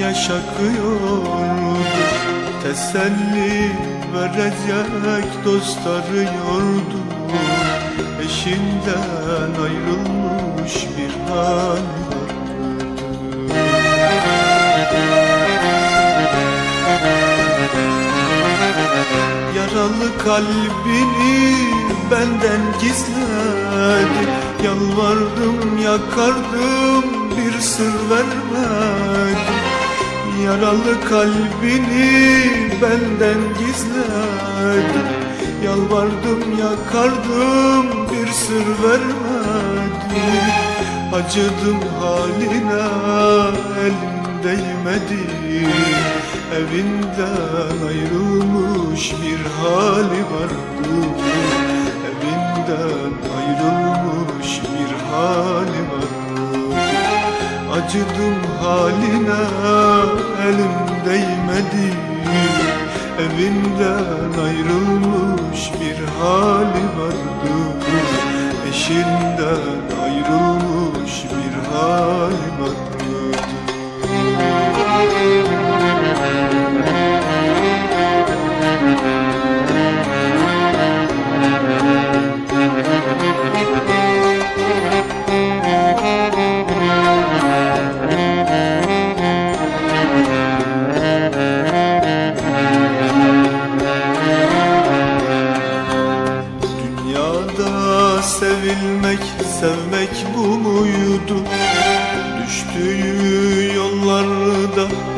yaş akıyordu Teselli verecek dost arıyordu Eşinden ayrılmış bir hal Yaralı kalbini benden gizledi. Yalvardım yakardım bir sır vermedi Yaralı kalbini benden gizledi. Yalvardım yakardım bir sır vermedi. Acıdım haline elim değmedi. Evinden ayrılmış bir hali vardı. Evinden ayrılmış bir hali vardı. Acıdım haline elim değmedi. Evinden ayrılmış bir hali vardı. Eşinden ayrılmış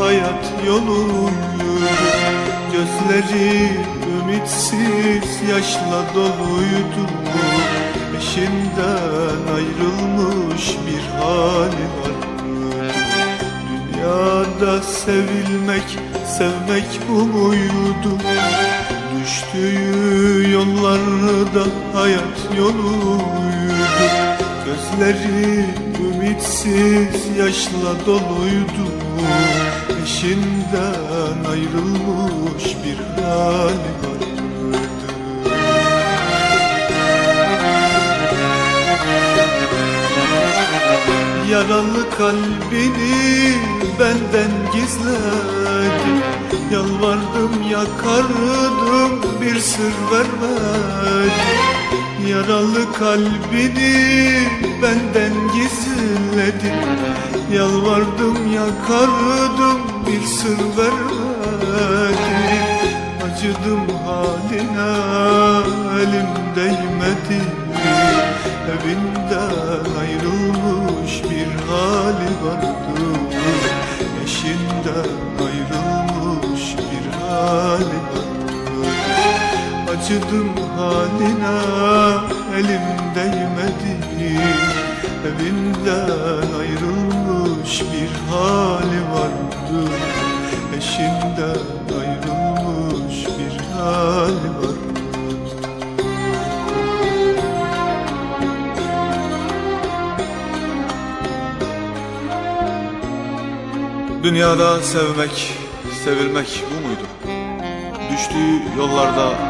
hayat yoluydu Gözleri ümitsiz yaşla doluydu. Eşinden ayrılmış bir hali vardı Dünyada sevilmek, sevmek bu muydu? Düştüğü yollarda hayat yoluydu. Gözleri ümitsiz yaşla doluydu Eşinden ayrılmış bir hali vardı Yaralı kalbini benden gizledi Yalvardım yakardım bir sır vermedi Yaralı kalbini benden gizledi. Yalvardım yakardım bir sır vermedi. Acıdım haline elim değmedi. Evinden ayrılmış bir hali vardı. Eşinden ayrılmış bir hali Acıdım haline elim değmedi Evinden ayrılmış bir hali vardı. Eşinden ayrılmış bir hali vardı. Dünyada sevmek, sevilmek bu muydu? Düştüğü yollarda